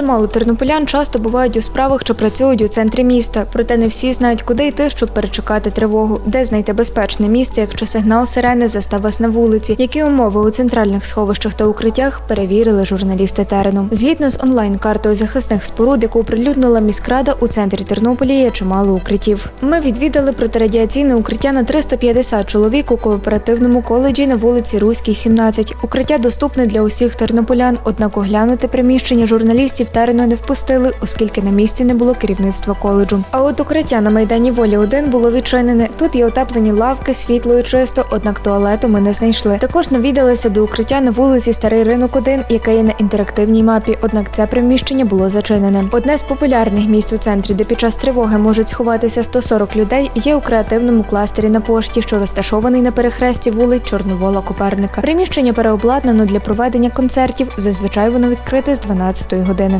Чимало тернополян часто бувають у справах, що працюють у центрі міста. Проте не всі знають, куди йти, щоб перечекати тривогу, де знайти безпечне місце, якщо сигнал сирени застав вас на вулиці. Які умови у центральних сховищах та укриттях перевірили журналісти терену. Згідно з онлайн-картою захисних споруд, яку оприлюднила міськрада, у центрі Тернополя є чимало укриттів. Ми відвідали протирадіаційне укриття на 350 чоловік у кооперативному коледжі на вулиці Руській, 17. Укриття доступне для усіх тернополян, однак оглянути приміщення журналістів терену не впустили, оскільки на місці не було керівництва коледжу. А от укриття на майдані Волі 1 було відчинене. Тут є утеплені лавки, світло і чисто, однак туалету ми не знайшли. Також навідалися до укриття на вулиці Старий Ринок 1, яке є на інтерактивній мапі. Однак це приміщення було зачинене. Одне з популярних місць у центрі, де під час тривоги можуть сховатися 140 людей, є у креативному кластері на пошті, що розташований на перехресті вулиць Чорновола Коперника. Приміщення переобладнано для проведення концертів. Зазвичай воно відкрите з 12-ї години.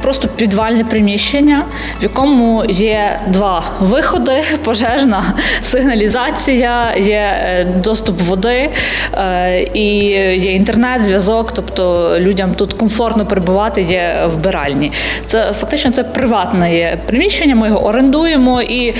Просто підвальне приміщення, в якому є два виходи: пожежна сигналізація, є е, доступ води е, і є інтернет, зв'язок. Тобто людям тут комфортно перебувати є вбиральні. Це фактично це приватне приміщення. Ми його орендуємо і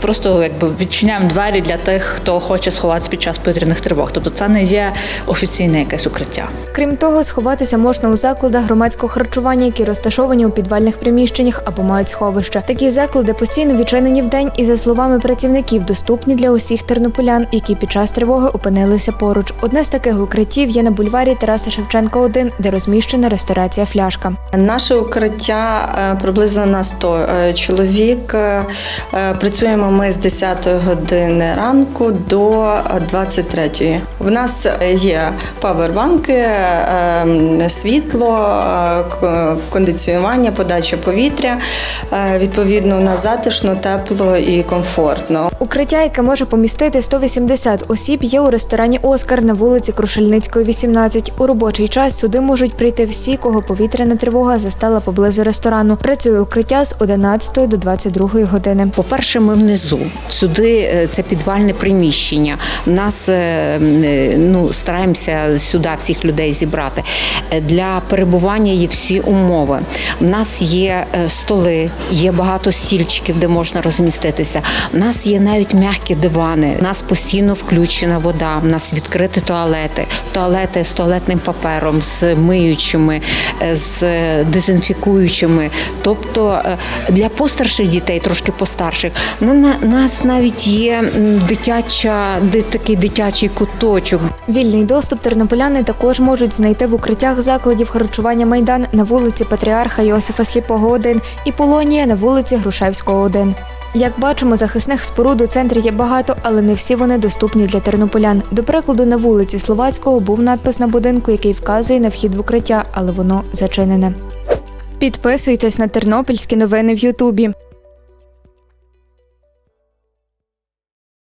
просто якби відчиняємо двері для тих, хто хоче сховатися під час повітряних тривог. Тобто це не є офіційне якесь укриття. Крім того, сховатися можна у закладах громадського харчування, які розташовані у підвальних приміщеннях або мають сховище. Такі заклади постійно відчинені вдень і, за словами працівників, доступні для усіх тернополян, які під час тривоги опинилися поруч. Одне з таких укриттів є на бульварі Тараса Шевченка, 1, де розміщена ресторація фляшка. Наше укриття е, приблизно на 100 е, чоловік. Е, Працюємо ми з 10 години ранку до 23. В нас є павербанки, е, світло, е, кондиціювання, подача повітря. Е, Відповідно, у нас затишно, тепло і комфортно. Укриття, яке може помістити 180 осіб, є у ресторані Оскар на вулиці Крушельницької, 18. У робочий час сюди можуть прийти всі, кого повітряна тривога застала поблизу ресторану. Працює укриття з 11 до 22 години. По-перше, ми внизу. Сюди е, це підвальне приміщення. Нас е, ну, стараємося сюди всіх людей зібрати. Для перебування є всі умови. У нас є е, столи, є багато стільчиків, де можна розміститися. У нас є навіть м'які дивани. У нас постійно включена вода. У нас відкриті туалети, туалети з туалетним папером, з миючими, е, з дезінфікуючими. Тобто е, для постарших дітей, трошки постарших, на на- нас навіть є дитяча, такий дитячий куточок. Вільний доступ тернополяни також можуть знайти в укриттях закладів харчування майдан на вулиці Патріарха Йосифа Сліпого 1 і Полонія на вулиці Грушевського 1. Як бачимо, захисних споруд у центрі є багато, але не всі вони доступні для тернополян. До прикладу, на вулиці Словацького був надпис на будинку, який вказує на вхід в укриття, але воно зачинене. Підписуйтесь на тернопільські новини в Ютубі.